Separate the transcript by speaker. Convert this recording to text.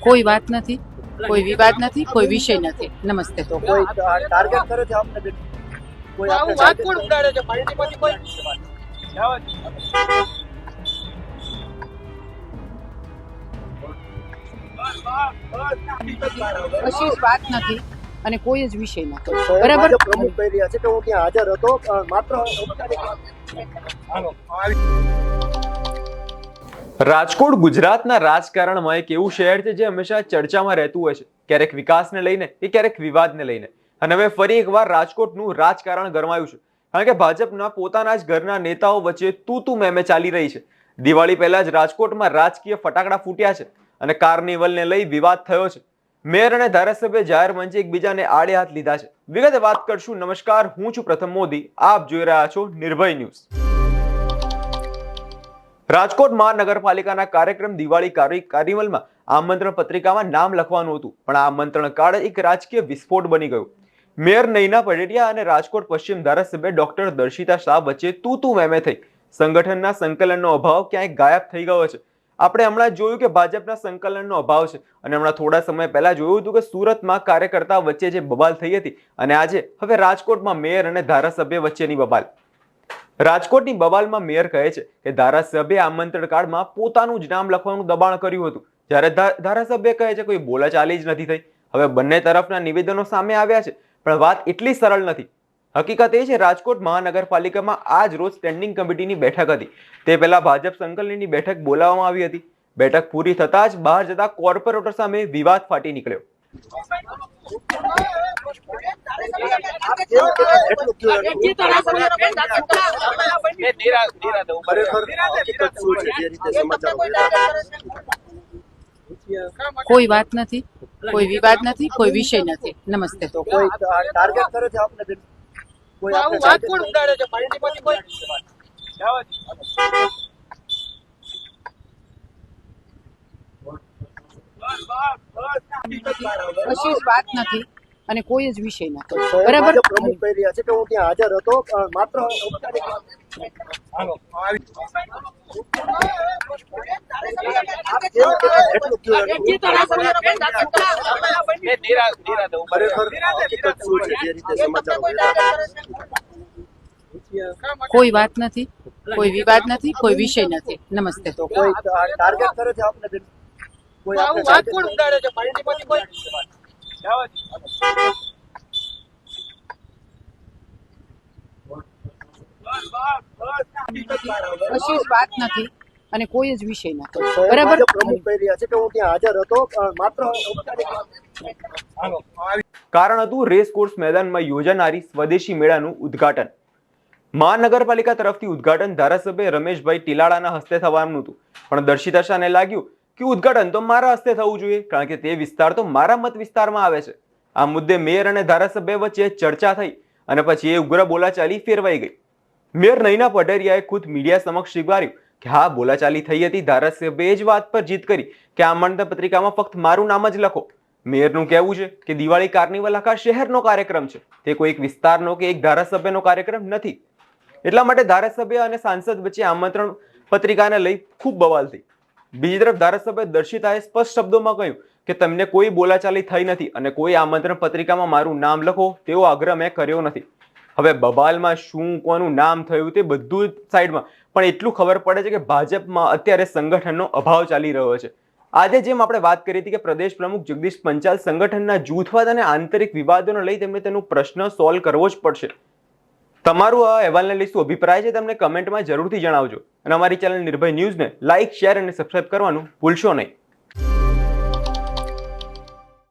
Speaker 1: કોઈ વાત નથી કોઈ વિવાદ નથી કોઈ વિષય નથી. નમસ્તે.
Speaker 2: તો કોઈ ટાર્ગેટ કરે છે આપને? કોઈ આપને target કરે?
Speaker 1: કશી જ વાત નથી અને કોઈ જ વિષય નથી. બરાબર?
Speaker 2: પ્રમુખ કહી રહ્યા છે કે હું ત્યાં હાજર હતો માત્ર
Speaker 3: રાજકોટ ગુજરાતના રાજકારણમાં એક એવું શહેર છે જે હંમેશા ચર્ચામાં રહેતું હોય છે. ક્યારેક વિકાસને લઈને કે ક્યારેક વિવાદને લઈને. અને હવે ફરી એકવાર રાજકોટનું રાજકારણ ગરમાયું છે. કારણ કે ભાજપના પોતાના જ ઘરના નેતાઓ વચ્ચે તું તું મેમે ચાલી રહી છે. દિવાળી પહેલા જ રાજકોટમાં રાજકીય ફટાકડા ફૂટ્યા છે. અને કાર્નિવલને લઈ વિવાદ થયો છે. મેયર અને ધારાસભ્ય જાહેર મંચે એકબીજાને આડે હાથ લીધા છે. વિગતે વાત કરશું. નમસ્કાર, હું છું પ્રથમ મોદી. આપ જોઈ રહ્યા છો નિર્ભય ન્યૂઝ. રાજકોટ મહાનગરપાલિકાના કાર્યક્રમ દિવાળી કાર્નિવલમાં આમંત્રણ પત્રિકામાં નામ લખવાનું હતું, પણ આમંત્રણ કાર્ડ એક રાજકીય વિસ્ફોટ બની ગયું. મેયર નૈના પટેટિયા અને રાજકોટ પશ્ચિમ ધારાસભ્ય ડોક્ટર દર્શિતા શાહ વચ્ચે તું તું મેમે થઈ. સંગઠનના સંકલનનો અભાવ ક્યાંય ગાયબ થઈ ગયો છે. આપણે હમણાં જોયું કે ભાજપના સંકલનનો અભાવ છે. અને હમણાં થોડા સમય પહેલા જોયું હતું કે સુરતમાં કાર્યકર્તા વચ્ચે જે બબાલ થઈ હતી અને આજે હવે રાજકોટમાં મેયર અને ધારાસભ્ય વચ્ચેની બબાલ. રાજકોટની બબાલમાં મેયર કહે છે કે ધારાસભ્ય આમંત્રણ કાર્ડમાં પોતાનું જ નામ લખવાનું દબાણ કર્યું હતું. જ્યારે ધારાસભ્ય કહે છે, કોઈ બોલાચાલી જ નથી થઈ. હવે બંને તરફના નિવેદનો સામે આવ્યા છે. પણ વાત એટલી સરળ નથી હકીકત એ છે રાજકોટ મહાનગરપાલિકામાં આજ રોજ સ્ટેન્ડિંગ કમિટીની બેઠક હતી. તે પહેલા ભાજપ સંકલનની બેઠક બોલાવવામાં આવી હતી. બેઠક પૂરી થતાં જ બહાર જતા કોર્પોરેટર સામે વિવાદ ફાટી નીકળ્યો.
Speaker 1: કોઈ વાત નથી કોઈ વિવાદ નથી કોઈ વિષય નથી. નમસ્તે.
Speaker 2: તો કોઈ ટાર્ગેટ કરે છે આપને કોઈ?
Speaker 1: કશી જ વાત. નથી અને કોઈ જ વિષય નથી. બરાબર?
Speaker 2: પ્રમુખ કહી રહ્યા છે કે હું ત્યાં હાજર હતો? માત્ર
Speaker 1: કોઈ વાત નથી કોઈ વિવાદ નથી કોઈ વિષય નથી. નમસ્તે.
Speaker 2: તો કોઈ ટાર્ગેટ કરે છે આપને બેન? કોઈ આપને target કરે?
Speaker 1: કશી જ વાત નથી. અને કોઈ જ વિષય
Speaker 2: ના
Speaker 1: બરાબર?
Speaker 2: ભાજપ પ્રમુખ કહી રહ્યા છે કે હું ત્યાં હાજર હતો અ, માત્ર ઔપચારિક
Speaker 3: કારણ હતું રેસ કોર્સ મેદાનમાં યોજાનારી સ્વદેશી મેળાનું ઉદ્ઘાટન. મહાનગરપાલિકા તરફથી ઉદ્ઘાટન ધારાસભ્ય રમેશભાઈ ટીલાળાના હસ્તે થવાનું હતું. પણ દર્શિતા શાહને લાગ્યું કે ઉદ્ઘાટન તો મારા હસ્તે થવું જોઈએ કારણ કે તે વિસ્તાર તો મારા મત વિસ્તારમાં આવે છે. આ મુદ્દે મેયર અને ધારાસભ્ય વચ્ચે ચર્ચા થઈ અને પછી એ ઉગ્ર બોલાચાલી ફેરવાઈ ગઈ. મેયર નૈના પટેરિયાએ ખુદ મીડિયા સમક્ષ સ્વીકાર્યું કે હા, બોલાચાલી થઈ હતી, ધારાસભ્યએ જ વાત પર જીત કરી. કે આમંત્રણ પત્રિકામાં ફક્ત મારું નામ જ લખો. મેયરનું કહેવું છે કે દિવાળી કાર્નિવલ આખા શહેરનો કાર્યક્રમ છે. તે કોઈ એક વિસ્તારનો કે એક ધારાસભ્યનો કાર્યક્રમ નથી. એટલા માટે ધારાસભ્ય અને સાંસદ વચ્ચે આમંત્રણ પત્રિકાને લઈ ખૂબ બવાલ થઈ. બીજી તરફ ધારાસભ્ય દર્શિતાએ સ્પષ્ટ શબ્દોમાં કહ્યું કે તમને કોઈ બોલાચાલી થઈ નથી અને કોઈ આમંત્રણ પત્રિકામાં મારું નામ લખો, તેવો આગ્રહ મેં કર્યો નથી. હવે બબાલમાં શું, કોનું નામ થયું તે બધું જ સાઈડમાં પણ એટલું ખબર પડે છે કે ભાજપમાં અત્યારે સંગઠનનો અભાવ ચાલી રહ્યો છે. આજે જેમ આપણે વાત કરી હતી કે પ્રદેશ પ્રમુખ જગદીશ પંચાલ સંગઠનના જૂથવાદ અને આંતરિક વિવાદોને લઈ તેમને તેનું પ્રશ્ન સોલ્વ કરવો જ પડશે. તમારું આ અહેવાલને લઈ શું અભિપ્રાય છે તમને કમેન્ટમાં જરૂરથી જણાવજો. અને અમારી ચેનલ નિર્ભય ન્યૂઝને લાઇક શેર અને સબસ્ક્રાઇબ કરવાનું ભૂલશો નહીં.